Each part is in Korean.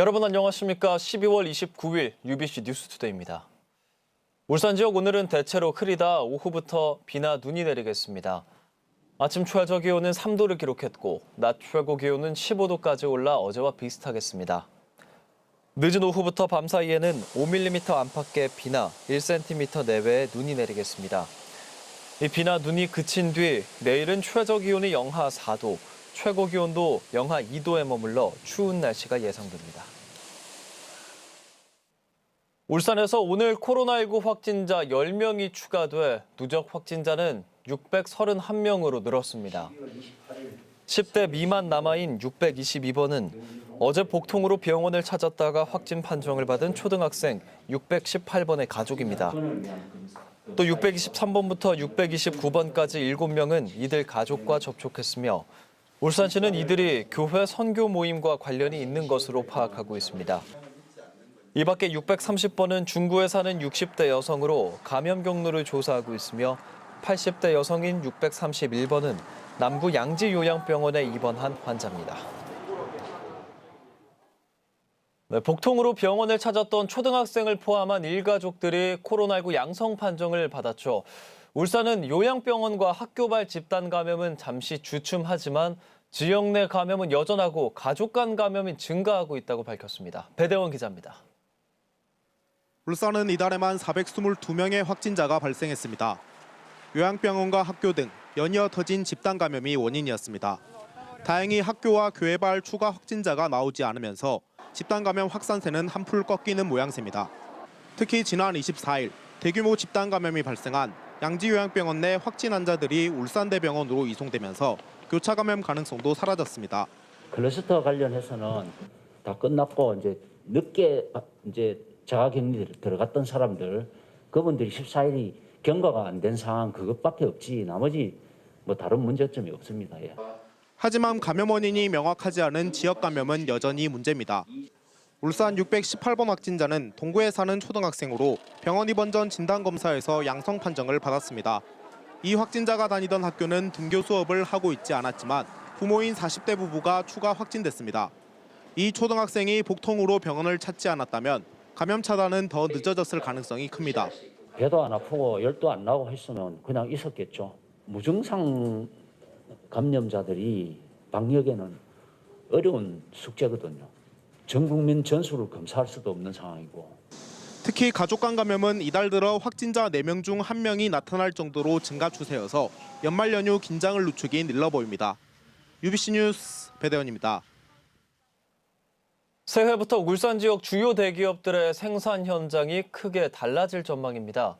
여러분 안녕하십니까? 12월 29일 UBC 뉴스투데이입니다. 울산 지역 오늘은 대체로 흐리다 오후부터 비나 눈이 내리겠습니다. 아침 최저 기온은 3도를 기록했고 낮 최고 기온은 15도까지 올라 어제와 비슷하겠습니다. 늦은 오후부터 밤 사이에는 5mm 안팎의 비나 1cm 내외의 눈이 내리겠습니다. 이 비나 눈이 그친 뒤 내일은 최저 기온이 영하 4도, 최고 기온도 영하 2도에 머물러 추운 날씨가 예상됩니다. 울산에서 오늘 코로나19 확진자 10명이 추가돼 누적 확진자는 631명으로 늘었습니다. 10대 미만 남아인 622번은 어제 복통으로 병원을 찾았다가 확진 판정을 받은 초등학생 618번의 가족입니다. 또 623번부터 629번까지 7명은 이들 가족과 접촉했으며 울산시는 이들이 교회 선교 모임과 관련이 있는 것으로 파악하고 있습니다. 이 밖에 630번은 중구에 사는 60대 여성으로 감염 경로를 조사하고 있으며 80대 여성인 631번은 남구 양지 요양병원에 입원한 환자입니다. 네, 복통으로 병원을 찾았던 초등학생을 포함한 일가족들이 코로나19 양성 판정을 받았죠. 울산은 요양병원과 학교발 집단 감염은 잠시 주춤하지만 지역 내 감염은 여전하고 가족 간 감염이 증가하고 있다고 밝혔습니다. 배대원 기자입니다. 울산은 이달에만 422명의 확진자가 발생했습니다. 요양병원과 학교 등 연이어 터진 집단 감염이 원인이었습니다. 다행히 학교와 교회발 추가 확진자가 나오지 않으면서 집단 감염 확산세는 한풀 꺾이는 모양새입니다. 특히 지난 24일 대규모 집단 감염이 발생한 양지요양병원 내 확진 환자들이 울산대병원으로 이송되면서 교차 감염 가능성도 사라졌습니다. 클러스터 관련해서는 다 끝났고 이제 늦게 이제 자가격리 들어갔던 사람들 그분들이 14일이 경과가 안 된 상황 그것밖에 없지 나머지 뭐 다른 문제점이 없습니다. 예. 하지만 감염 원인이 명확하지 않은 지역 감염은 여전히 문제입니다. 울산 618번 확진자는 동구에 사는 초등학생으로 병원 입원 전 진단 검사에서 양성 판정을 받았습니다. 이 확진자가 다니던 학교는 등교 수업을 하고 있지 않았지만 부모인 40대 부부가 추가 확진됐습니다. 이 초등학생이 복통으로 병원을 찾지 않았다면 감염 차단은 더 늦어졌을 가능성이 큽니다. 배도 안 아프고 열도 안 나고 했으면 그냥 있었겠죠. 무증상 감염자들이 방역에는 어려운 숙제거든요. 전 국민 전수를 검사할 수도 없는 상황이고 특히 가족 간 감염은 이달 들어 확진자 4명 중 1명이 나타날 정도로 증가 추세여서 연말 연휴 긴장을 늦추긴 일러 보입니다. UBC 뉴스 배대원입니다. 새해부터 울산 지역 주요 대기업들의 생산 현장이 크게 달라질 전망입니다.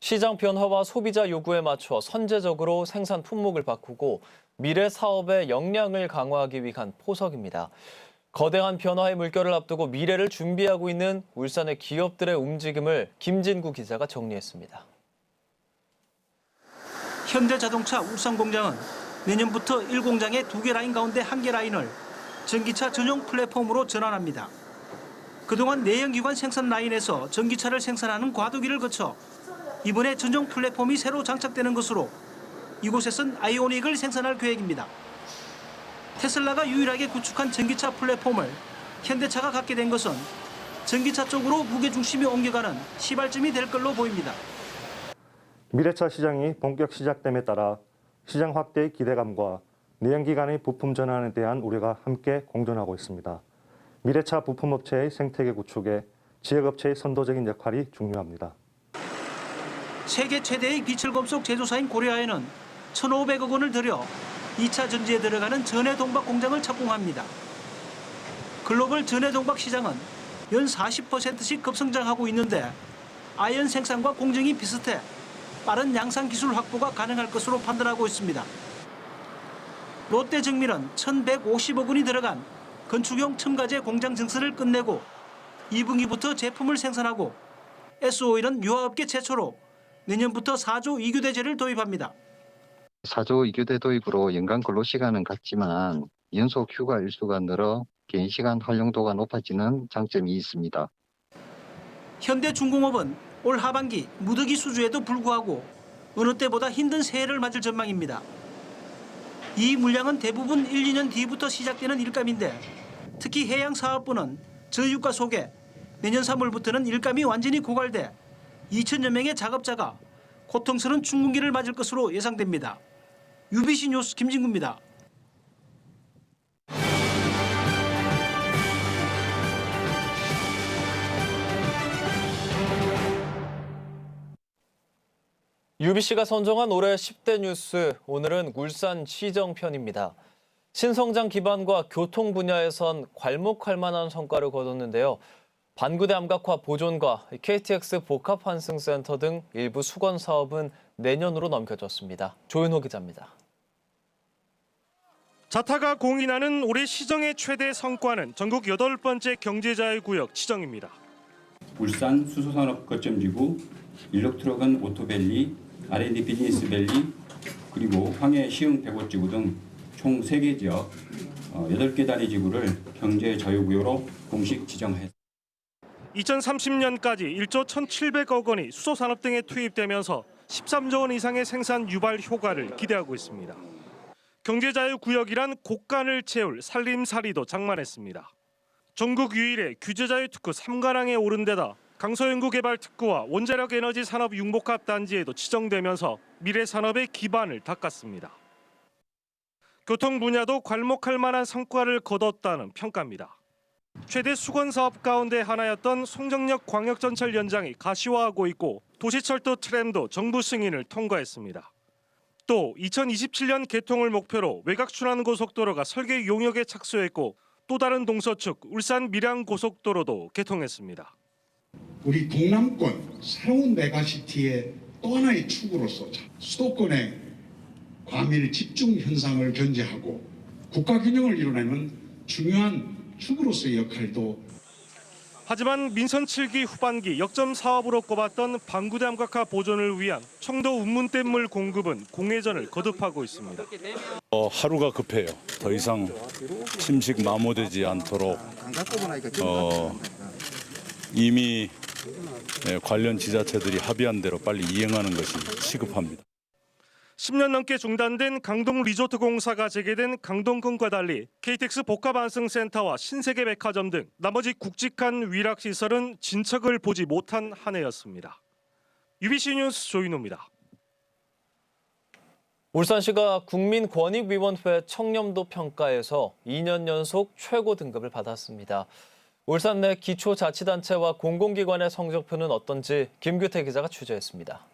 시장 변화와 소비자 요구에 맞춰 선제적으로 생산 품목을 바꾸고 미래 사업의 역량을 강화하기 위한 포석입니다. 거대한 변화의 물결을 앞두고 미래를 준비하고 있는 울산의 기업들의 움직임을 김진구 기자가 정리했습니다. 현대자동차 울산 공장은 내년부터 1공장의 두 개 라인 가운데 한 개 라인을 전기차 전용 플랫폼으로 전환합니다. 그동안 내연기관 생산 라인에서 전기차를 생산하는 과도기를 거쳐 이번에 전용 플랫폼이 새로 장착되는 것으로 이곳에선 아이오닉을 생산할 계획입니다. 테슬라가 유일하게 구축한 전기차 플랫폼을 현대차가 갖게 된 것은 전기차 쪽으로 무게중심이 옮겨가는 시발점이 될 걸로 보입니다. 미래차 시장이 본격 시작됨에 따라 시장 확대의 기대감과 내연기관의 부품 전환에 대한 우려가 함께 공존하고 있습니다. 미래차 부품업체의 생태계 구축에 지역업체의 선도적인 역할이 중요합니다. 세계 최대의 비철금속 제조사인 고려아연은 1,500억 원을 들여 2차 전지에 들어가는 전해동박 공장을 착공합니다. 글로벌 전해동박 시장은 연 40%씩 급성장하고 있는데 아연 생산과 공정이 비슷해 빠른 양산 기술 확보가 가능할 것으로 판단하고 있습니다. 롯데정밀은 1,150억 원이 들어간 건축용 첨가제 공장 증설을 끝내고 2분기부터 제품을 생산하고 S오일은 유화업계 최초로 내년부터 4조 이규대제를 도입합니다. 사조 이교대 도입으로 연간 근로 시간은 같지만 연속 휴가 일수가 늘어 개인 시간 활용도가 높아지는 장점이 있습니다. 현대중공업은 올 하반기 무더기 수주에도 불구하고 어느 때보다 힘든 새해를 맞을 전망입니다. 이 물량은 대부분 1, 2년 뒤부터 시작되는 일감인데 특히 해양사업부는 저유가 속에 내년 3월부터는 일감이 완전히 고갈돼 2천여 명의 작업자가 고통스러운 춘궁기를 맞을 것으로 예상됩니다. UBC 뉴스 김진구입니다. UBC가 선정한 올해 10대 뉴스, 오늘은 울산 시정편입니다. 신성장 기반과 교통 분야에선 괄목할 만한 성과를 거뒀는데요. 반구대 암각화 보존과 KTX 복합 환승센터 등 일부 수건 사업은 내년으로 넘겨졌습니다. 조윤호 기자입니다. 자타가 공인하는 올해 시정의 최대 성과는 전국 여덟 번째 경제자유구역 지정입니다. 울산 수소산업 거점지구, 일록트럭은 오토밸리, R&D 비즈니스 밸리, 그리고 황해 시흥 백오지구 등 총 3개 지역, 8개 단위 지구를 경제 자유구역으로 공식 지정했습니다. 2030년까지 1조 1,700억 원이 수소산업 등에 투입되면서 13조 원 이상의 생산 유발 효과를 기대하고 있습니다. 경제자유구역이란 곡간을 채울 살림살이도 장만했습니다. 전국 유일의 규제자유 특구 3가랑에 오른 데다 강서연구 개발 특구와 원자력 에너지 산업 융복합 단지에도 지정되면서 미래 산업의 기반을 닦았습니다. 교통 분야도 괄목할 만한 성과를 거뒀다는 평가입니다. 최대 수건 사업 가운데 하나였던 송정역 광역전철 연장이 가시화하고 있고 도시철도 트램도 정부 승인을 통과했습니다. 또 2027년 개통을 목표로 외곽 순환 고속도로가 설계 용역에 착수했고 또 다른 동서축 울산 밀양 고속도로도 개통했습니다. 우리 동남권 새로운 메가시티의 또 하나의 축으로서 수도권의 과밀 집중 현상을 견제하고 국가 균형을 이뤄내는 중요한 축으로서의 역할도 하지만 민선 7기 후반기 역점 사업으로 꼽았던 방구대 암각화 보존을 위한 청도 운문댐물 공급은 공회전을 거듭하고 있습니다. 어, 하루가 급해요. 더 이상 침식 마모되지 않도록 어, 이미 예, 관련 지자체들이 합의한 대로 빨리 이행하는 것이 시급합니다. 10년 넘게 중단된 강동 리조트 공사가 재개된 강동군과 달리 KTX 복합안승센터와 신세계 백화점 등 나머지 굵직한 위락시설은 진척을 보지 못한 한 해였습니다. UBC 뉴스 조인호입니다. 울산시가 국민권익위원회 청렴도 평가에서 2년 연속 최고 등급을 받았습니다. 울산 내 기초자치단체와 공공기관의 성적표는 어떤지 김규태 기자가 취재했습니다.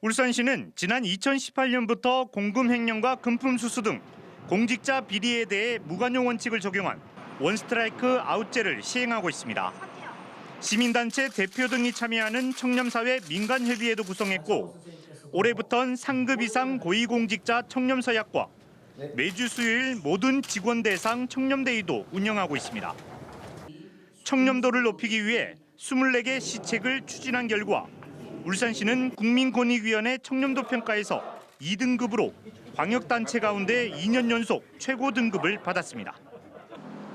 울산시는 지난 2018년부터 공금 횡령과 금품 수수 등 공직자 비리에 대해 무관용 원칙을 적용한 원스트라이크 아웃제를 시행하고 있습니다. 시민단체 대표 등이 참여하는 청렴사회 민간협의회도 구성했고 올해부턴 상급 이상 고위공직자 청렴서약과 매주 수요일 모든 직원 대상 청렴데이도 운영하고 있습니다. 청렴도를 높이기 위해 24개 시책을 추진한 결과 울산시는 국민권익위원회 청렴도 평가에서 2등급으로 광역단체 가운데 2년 연속 최고 등급을 받았습니다.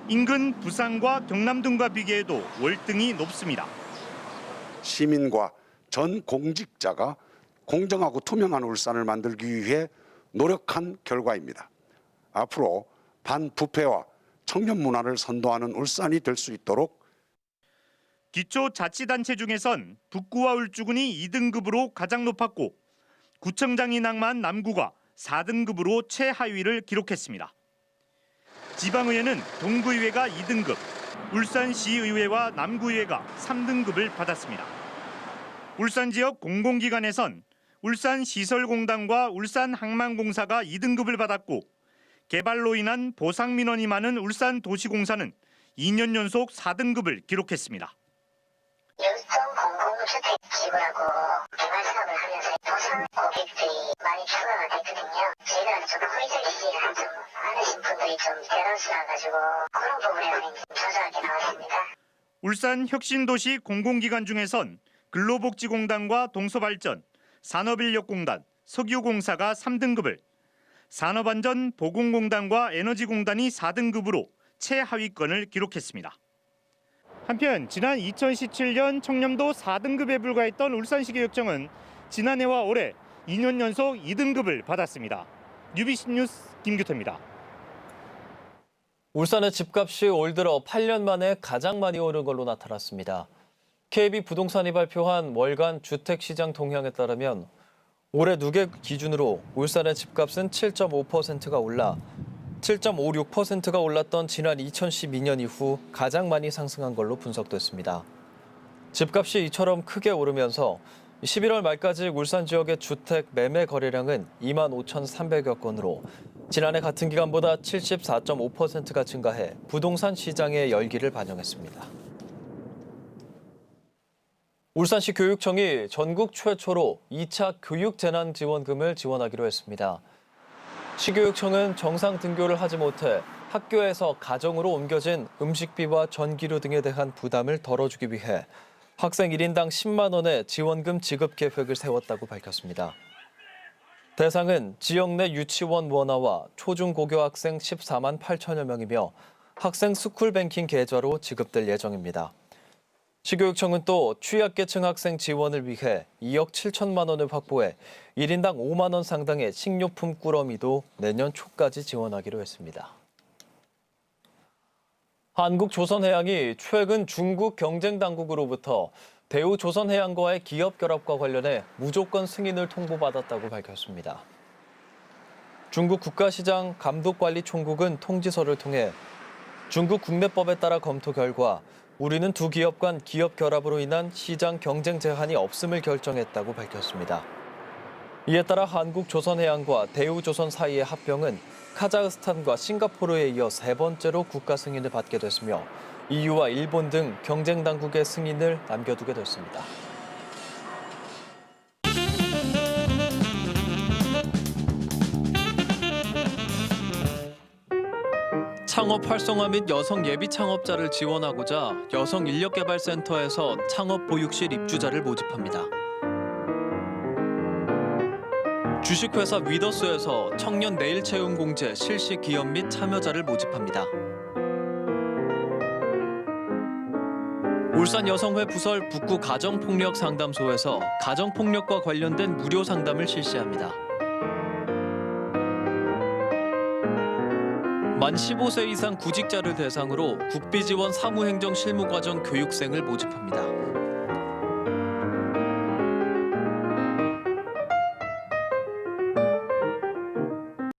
인근 부산과 경남 등과 비교해도 월등히 높습니다. 시민과 전 공직자가 공정하고 투명한 울산을 만들기 위해 노력한 결과입니다. 앞으로 반부패와 청년 문화를 선도하는 울산이 될 수 있도록 기초자치단체 중에선 북구와 울주군이 2등급으로 가장 높았고 구청장이 낭만 남구가 4등급으로 최하위를 기록했습니다. 지방의회는 동구의회가 2등급, 울산시의회와 남구의회가 3등급을 받았습니다. 울산 지역 공공기관에선 울산시설공단과 울산항만공사가 2등급을 받았고 개발로 인한 보상 민원이 많은 울산도시공사는 2년 연속 4등급을 기록했습니다. 연성 공공주택 지구라고 개발 사업을 하면서 도상 고객들이 많이 추가가 됐거든요. 저희들한테 좀 호의적인 얘기를 한좀 하신 분들이 좀 대다수여가지고 그런 부분에서 이제 조사하게 나왔습니다. 울산 혁신도시 공공기관 중에선 근로복지공단과 동서발전, 산업인력공단, 석유공사가 3등급을, 산업안전 보건공단과 에너지공단이 4등급으로 최하위권을 기록했습니다. 한편 지난 2017년 청렴도 4등급에 불과했던 울산시 교육청은 지난해와 올해 2년 연속 2등급을 받았습니다. UBC 뉴스 김규태입니다. 울산의 집값이 올 들어 8년 만에 가장 많이 오른 걸로 나타났습니다. KB 부동산이 발표한 월간 주택시장 동향에 따르면 올해 누계 기준으로 울산의 집값은 7.5%가 올라 7.56%가 올랐던 지난 2012년 이후 가장 많이 상승한 걸로 분석됐습니다. 집값이 이처럼 크게 오르면서 11월 말까지 울산 지역의 주택 매매 거래량은 2만 5,300여 건으로 지난해 같은 기간보다 74.5%가 증가해 부동산 시장의 열기를 반영했습니다. 울산시 교육청이 전국 최초로 2차 교육 재난 지원금을 지원하기로 했습니다. 시교육청은 정상 등교를 하지 못해 학교에서 가정으로 옮겨진 음식비와 전기료 등에 대한 부담을 덜어주기 위해 학생 1인당 10만 원의 지원금 지급 계획을 세웠다고 밝혔습니다. 대상은 지역 내 유치원 원화와 초중고교 학생 14만 8천여 명이며 학생 스쿨뱅킹 계좌로 지급될 예정입니다. 시교육청은 또 취약계층 학생 지원을 위해 2억 7천만 원을 확보해 1인당 5만 원 상당의 식료품 꾸러미도 내년 초까지 지원하기로 했습니다. 한국조선해양이 최근 중국 경쟁당국으로부터 대우조선해양과의 기업 결합과 관련해 무조건 승인을 통보받았다고 밝혔습니다. 중국 국가시장 감독관리총국은 통지서를 통해 중국 국내법에 따라 검토 결과 우리는 두 기업 간 기업 결합으로 인한 시장 경쟁 제한이 없음을 결정했다고 밝혔습니다. 이에 따라 한국조선해양과 대우조선 사이의 합병은 카자흐스탄과 싱가포르에 이어 세 번째로 국가 승인을 받게 됐으며 EU와 일본 등 경쟁 당국의 승인을 남겨두게 됐습니다. 창업 활성화 및 여성 예비 창업자를 지원하고자 여성 인력 개발 센터에서 창업 보육실 입주자를 모집합니다. 주식회사 위더스에서 청년 내일 채용 공제 실시 기업 및 참여자를 모집합니다. 울산 여성회 부설 북구 가정폭력 상담소에서 가정폭력과 관련된 무료 상담을 실시합니다. 만 15세 이상 구직자를 대상으로 국비지원 사무행정 실무과정 교육생을 모집합니다.